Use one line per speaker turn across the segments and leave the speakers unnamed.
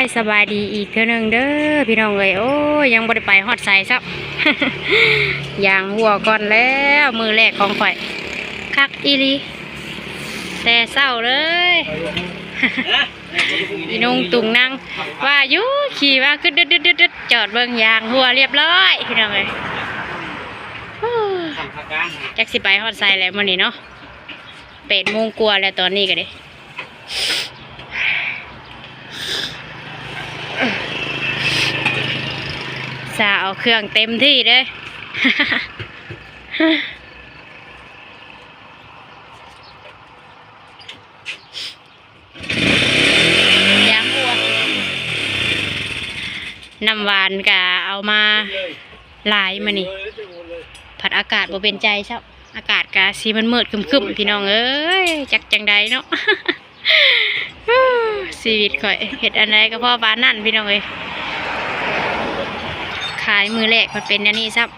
ายสบายดีอีกเท่านึงเด้อพี่น้องเอ้ยโอ้ยังบ่ได้ไปฮอดใส่ซับย่างหัวก่อนแล้วมือแรกของข่อย คักอีลีแต่เศร้าเลยอีนุ่งตุงนั่งว่ายู่ขี่ว่าขึ้นดึดดึดดึดดึดจอดเบิ่งยางหัวเรียบร้อยพี่น้องเอ้ยฮู้
ทำพักการ
จักสิไปฮอดใส่แล้วมื้อนี้เนาะเป็ดมงกลัวแล้วตอนนี้ก็เด้ สาเอาเครื่องเต็มที่เลยยางหัวน้ำหวานกะเอามาหลายมานี่ ผัดอากาศบ่เป็นใจเช้าอากาศกะสีมันมืดครึมๆพี่น้องเอ้ยจักจังใดเนาะชีวิตข่อยเฮ็ดอันใดก็พ่อปานนั่นพี่น้องเอ้ยายมือแรกมันเป็นอันนี้ซับ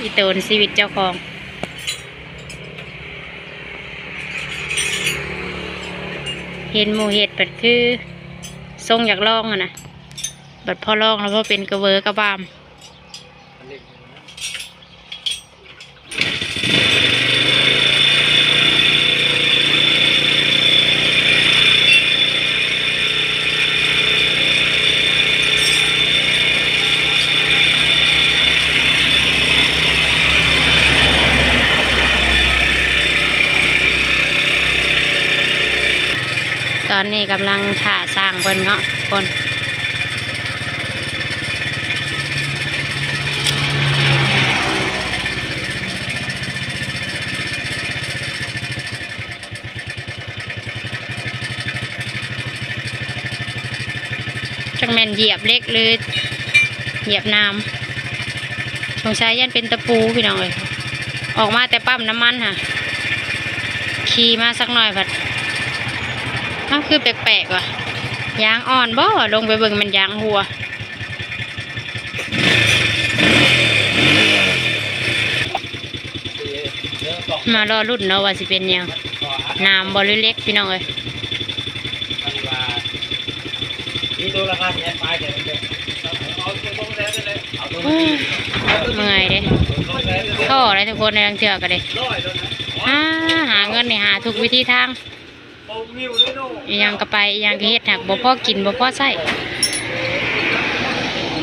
อีโตนชีวิตเจ้าของเห็นหมูเห็ดบัดคือทรงอยากลองอะนะบัดพอลองแล้วพอเป็นกระเวอกระบามำลังถ่าสร้างเพิ่นเนาะคนจังแม่นเหยียบเล็กหรือเหยียบน้ำสงสัยยันเป็นตะปูพี่น้องเลยออกมาแต่ปั๊มน้ำมันค่ะขี่มาสักหน่อยผัด มันคือแปลกๆว่ะยางอ่อนบ่ลงไปเบิ่งมันยางหัวมารอรุ่นเนาะว่าสิเป็นหยังน้ำบ่หรือเล็กพี่น้องเอ้ย
นี่ตัวราคาแพงไปเดี๋ยวเดี๋ยวเอาตัวตรงแสนเลยเอาตัว
เอ้ยเมื่อยเด้
ตรงแสนเลย
ท่ออะไรทุกคนในลังเถื่อกันเด้
ร้อยตัวนะ
อ่าหาเงินนี่หาทุกวิธีทาง
โอียั
งก็ไปอียังก็เฮ็ดหักบ่พอกินบ่พอใช้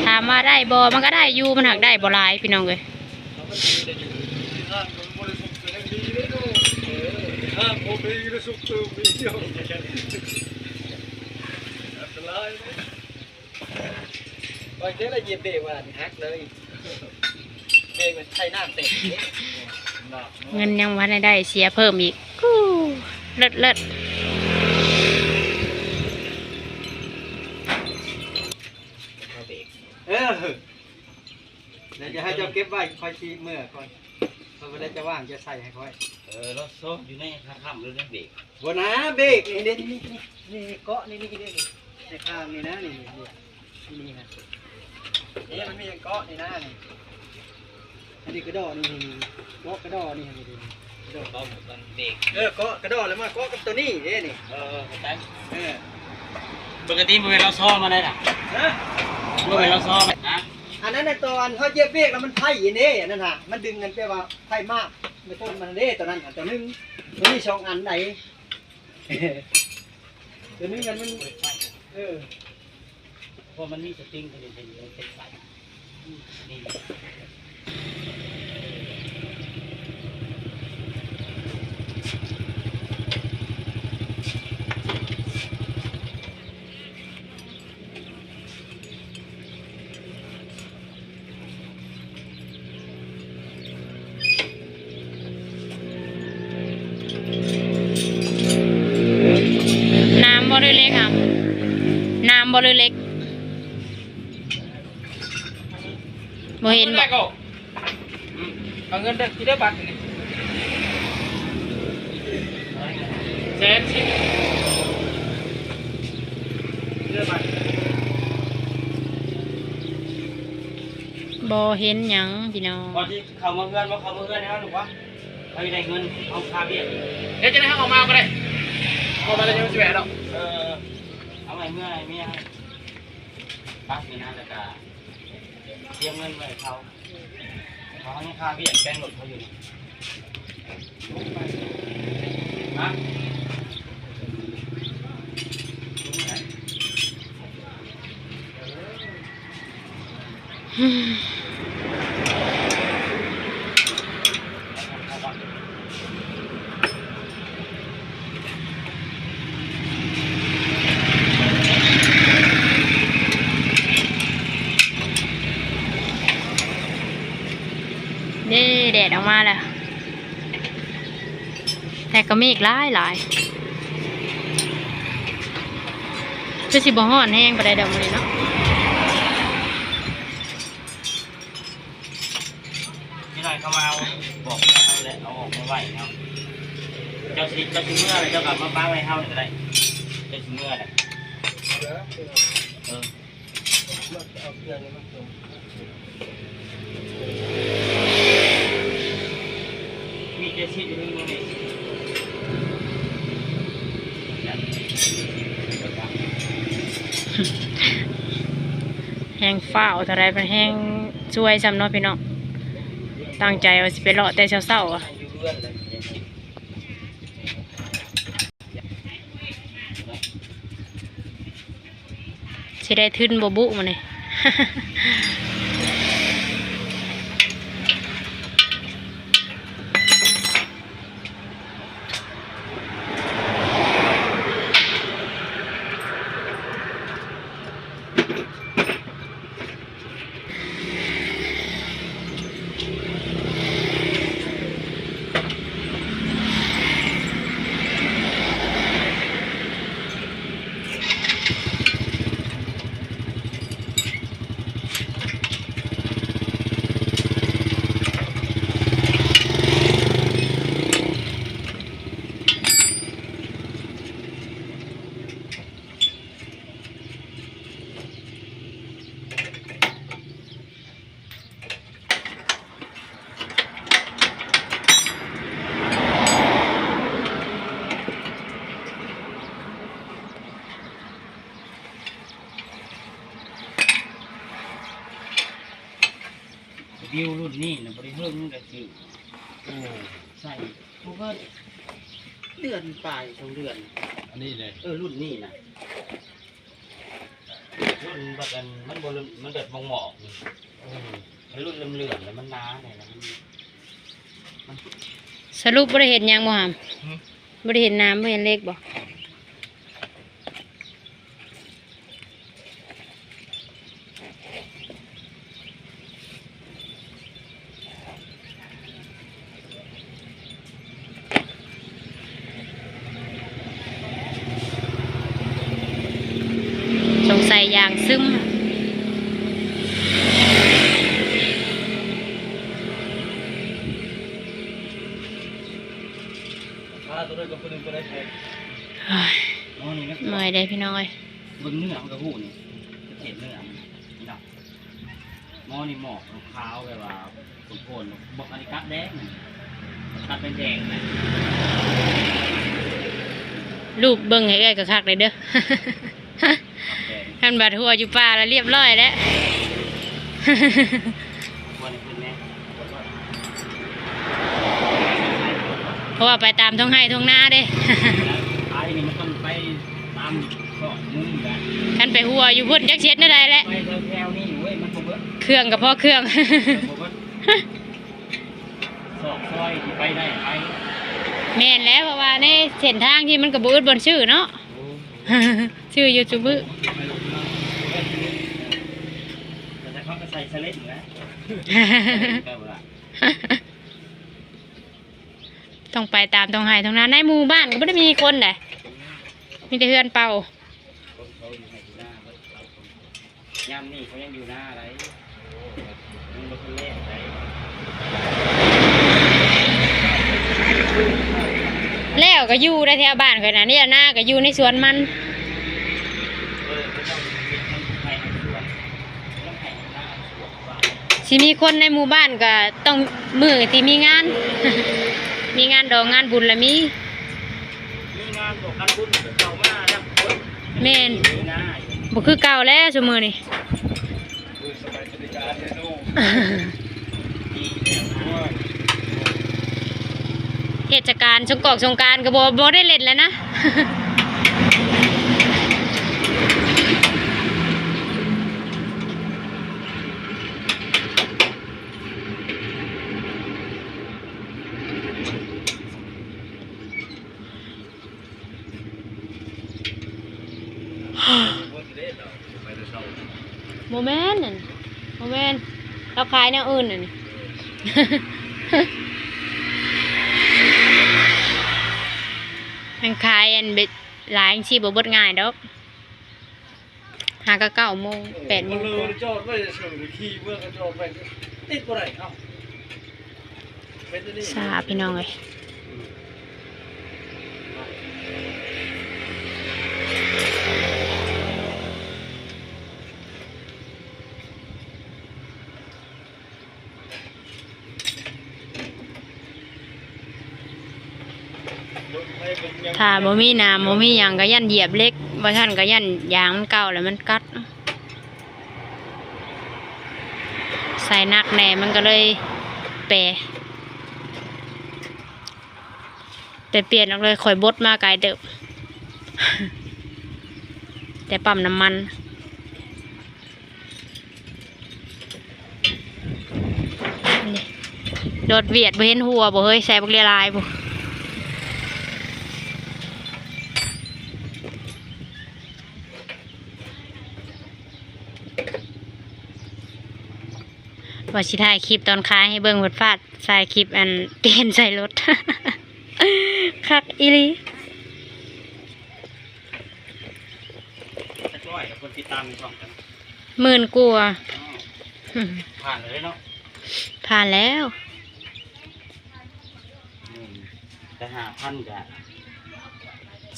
ถามว่าได้บ่มันก็ได้อยู่มันหักได้บ่หลายพี่น้องเอ้ย
ห้ามผมมีกระสุกตัวมีเยวบางทีเราเหยียบเบรกมาฮักเลยเบรกมันใช้น้ำเต็ม
เงินยังบ่ทันได้เสียเพิ่มอีกเลิศเลิศ
เออเดี๋ยวจะให้เจ้าเก็บไว้คอยชี้เมื่อก่อนพอเวลาจะว่างจะใส่ให้ค่อย
เออรถโซ่อยู่ในข้างค่ำหรือในเบรก
บนนะเบรกนี่นี่นี่นี่เกาะนี่นี่นี่ในข้างนี่นะนี่นี่นี่ฮะนี่มันมีเกาะนี่นะนี่อันนี้กระดอนี่นี่เกาะกระดอนี่นี่นี่กระดอ
ต้องกันเบรก
เออเกาะกระดอแล้วมาเกาะกับตัวนี้เด้นี่
เออเข้าใจ
เออ
ปกติมันเป็นเราซ้อมาได้หรอ
ฮะ
มันเป็นเราซ้อมนะ
อันนั้นในตอนเขาเย็บเบรกแล้วมันไผ่เด้นั่นฮะมันดึงกันไปว่าไผ่มากไม่ต้นมันเด้ตอนนั้นอันตัวนึงมันมีสองอันไหนตัวนึงกันมันเออ
พอมันมีสตริงเป็นเป็นเป็นใส่นี่ำ
บ่หรือเล็กครับน้ำบ่หรือเล็ก บ่เห็นบ่
เอาเงินได้ที่ได้บัตรนี่แสนสิบเรื่องบัตร
บ่เห็นหยังพี่น้อง
พอที่เขามาเงินว่าเขามาเงินแล้วหรือวะเขาได้เงินเอาคาเบี้ย
เดี๋ยวจะได้ให้ออกมาก็ได้
เอ
มาแล้วยังไม่แหวนหรอก
เออเอาไว้เมื่อไหรเมียให้ปักนี่นะแล้วก็ เตรียมเงินไว้ให้เขาเขาให้ค่าเบี้ยแกงรถเขาอยู่นะ
นี่แดดออกมาแล้ว แต่ก็มีอีกหลายหลายจะสิบ่ฮ้อนแห้งปานใดดอกมื้อนี้เนาะ
พี่หน่อยเขามาเอาบอกเขาเลยเอาออกมาไหวเนาะเจ้าสิเจ้าสิเมื่อไรเจ้ากลับมาป้าไว้เฮาเนี่ยก็ได้เจ้าสิเมื่อไรเออ
เอาเครื่องนี้มาส่ง
มีเจสิอยู่นี่นี่เนี่ย
แห้งฟ้าวเท่าไรเป็นแห้งช่วยซ้ำเนาะพี่น้องตั้งใจว่าสิไปเลาะแต่เช้าๆอะ
อยู่เรื่อะจ
สิได้ทึนบบุมานี่
วิวรุ่นนี้นะบริเวณนี่ก็คือ
โอ้
ใส่พวกก็เดือนปลายสองเดือน
อันนี้เลย
เออรุ่นนี้นะรุ่นแบบกันมันบริมันเดือดมองหมอกนี่
โอ้
ไอ้รุ่นเหลื่อมๆแล้วมันน้าเนี่ยนะมัน
สรุปบ่ได้เห็นหยังบ่หามบ่ได้เห็นน้ำบ่เห็นเลขบ่ สงสัยอย่างซึม
ถ้าตัวนี้ก็เป็นตัวได้แพง
เฮ้ย
อ๋อนี่นะ
เมื่อยได้พี่น้องเอ้ย
เบิ่งเนื้อมันก็หูนี่เห็นเนื้อมันนี่เนาะหม้อนี่หมอกขาวแบบว่าสมโพนบอกอันนี้กัดแดงกัดเป็นแดงนะ
รูปเบิ่งให้เอ้ยก็คักเลยเด้อ
กัดแดง
ท่านบาดหัวอยู่ป่าแล้วเรียบร้อยแล้วเพราะว่าไปตามท้องไห้ท้องนาเด้
ไอ้นี่มันต้องไปตามซอกมุมกัน
ท่านไปหัวอยู่พุ่นจักเช็ดนั่นใดแหละ
แถวๆนี่เว้ยมันบ่เค
รื่องกับพ่อเครื่อง
เบิดซอกซอยไปได้ไป
แม่นแล้วเพราะว่าในเส้นทางที่มันกระบูดบนชื่อเนาะชื่อยูทูบเบอร์
แต่เขาก็ใส่สลิดนะก็ว่า
ต้องไปตามท้องไห้ท้องนาในหมู่บ้านก็ไม่ได้มีคนเลยมีแต่เฮือนเป่า
คนเขาอยู่ในหน้าเบิดเอาคนยามนี่เขายังอยู่หน้าอะไรยังบ่ทันเล่นอะไร
แล้วก็อยู่ในแถวบ้านข่อยนะนี่หน้าก็อยู่ในสวนมัน
เออเขาต้องมีมันไปในสวนต้องให้หน้าสวนว่า
สิมีคนในหมู่บ้านก็ต้องมือที่มีงาน มีงานดองงานบุญละมี
มีงานบอกกันบุญเก่ามาแล้วคน
แม่นบ่คือเก่าแล้วซุมื้อนี้
สบายบริการเลยลูก
ดีแล้วนะ
เทศกาลสงกรอกสงกรารก็บ่บ่ได้เล่นแล้วนะ โมเมนต์นั่นโมเมนต์เราขายแนวอื่นน่ะนี่มันขายอันเบ็ดหลายชีบ่เบิดง่ายดอกหากะเก้าโมงแปดโมงกว่า
จอดไว้เฉยขี่เมื่อก็จอดไปติดบ่ได้เอ้าเป็นอันนี้
สาพี่น้องเลย ถ้าบ่มีน้ำบ่มีหยังก็ยันเหยียบเล็กบ่ท่านก็ยันยางมันเก่าแล้วมันกัด ใส่นักแน่มันก็เลยแปรแต่เปลี่ยนออกเลยข่อยบดมาไกลเดิบแต่ปั๊มน้ำมันรถเวียดบ่เห็นหัวบ่เฮ้ยใส่บักเรียลายบ่ ว่าสิถ่ายคลิปตอนค้ายให้เบิ่งเพิ่นฟาดใส่คลิปอันเปลี่ยนใส่รถ คักอีหลี
จะช่วยคนติดตามมีช่องกัน
หมื่นกว่า
อ๋อผ่านเลยเนาะ
ผ่านแล้ว
อืมแต่หาพันกับ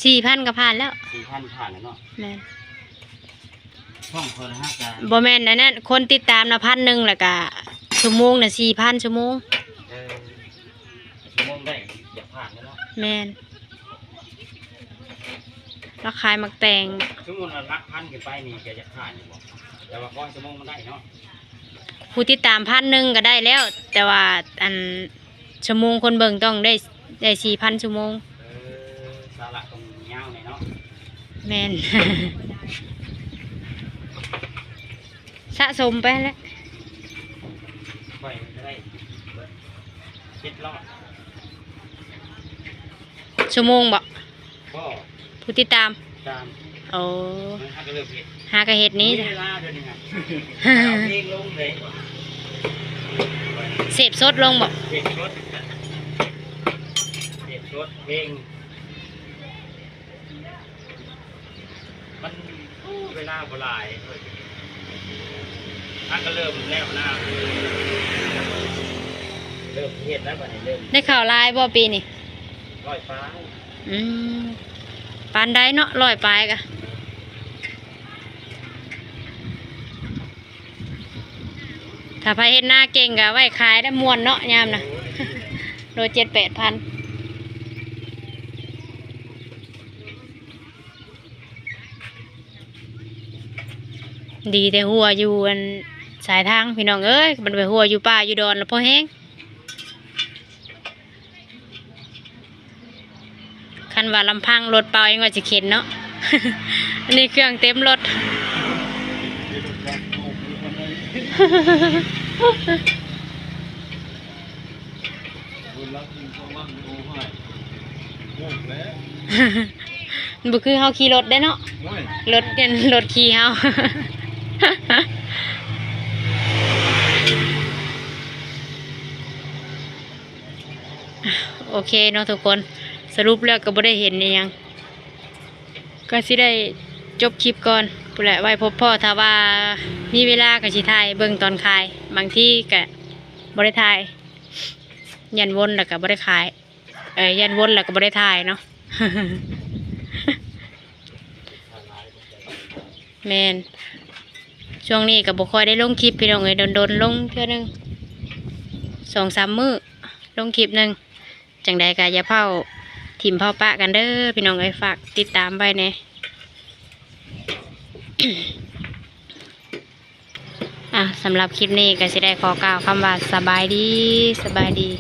สี่พันก็ผ่านแล้ว
สี่พันผ่านแล้วเนาะ
แม่น
ช่องคนละห้ากัน
บ่แม่นอันนั้นคนติดตามนะพันหนึ่งแล้วก็ชั่วโมงน่ะสี่พันชั่วโมง
เออชั่วโมงได้อยากผ่านแล้วเนาะ
แม่นแล้วขายมักแตง
ชั่วโมงละลักพันขึ้นไปนี่แกจะผ่านอยู่บ่แต่ว่าก้อนชั่วโมงมันได้เนาะ
ผู้ติดตามพันหนึ่งก็ได้แล้ว แต่ว่าอันชั่วโมงคนเบิ่งต้องได้ได้สี่พันชั่วโมง
เออสาระตรงยาวเลยเนาะ
แม่น สะสมไปแล้ว
ค่อยจะได้คิดรอด
ชั่วโมงบ่
ก็
ผู้ติดตาม
ตาม
โอ้
มันถ้าก็เริ่มเห็น
หากระเฮ็ดนี้
มีเวลาเดือนหนึงอะเอาเพลงลงเลย
เสพสดลงบ่
เพลงรถเพลงรถเพลงมันเวลาโบราณ ถ้าก็เริ่มแล้วนะเริ่มเห็นแล้วป่ะเนี่ยเริ่ม
ได้ข่าวลายบ่ปีนี่
ร้อยฟ้า
อืมปานได้เนาะร้อยปลายกะถ้าพาเฮ็ดหน้าเก่งกะไว้ขายได้มวนเนาะยามนะโลเจ็ดแปดพันดีแต่หัวอยู่อัน สายทางพี่น้องเอ้ยมันไปหัวอยู่ป่าอยู่ดอนแล้วพอแห้งคันว่าลำพังรถเปล่ายังว่าจะเข็นเนาะ อันนี้เครื่องเต็มรถ
บุญรักจริงต้องรักดูให้โอ้แล้ว
มันบ่คือเฮาขี่รถได้เนาะ
น้อย
รถเนี่ยรถขี่เฮา โอเคเนาะทุกคนสรุปแล้วก็บ่ได้เห็นยัง ก็สิได้จบคลิปก่อนพู้แหละไว้พบพ่อถ้าว่ามีเวลาก็สิถ่ายเบิ่งตอนขาย บางที่ก็บ่ได้ถ่าย ยันวนแล้วก็บ่ได้ขาย เอ้ยยันวนแล้วก็บ่ได้ถ่ายเนาะแมนช่วงนี้ก็บ่ค่อยได้ลงคลิปพี่น้องเอ้ยโดนๆลงเทื่อหนึงสองสามมื้อลงคลิปหนึ่ง จังใดก็อย่าเผาทิมพ่อปะกันเด้อพี่น้องไอ้ฝากติดตามไปเน่อะสำหรับคลิปนี้ก็สิได้ขอกล่าวคำว่าสบายดีสบายดี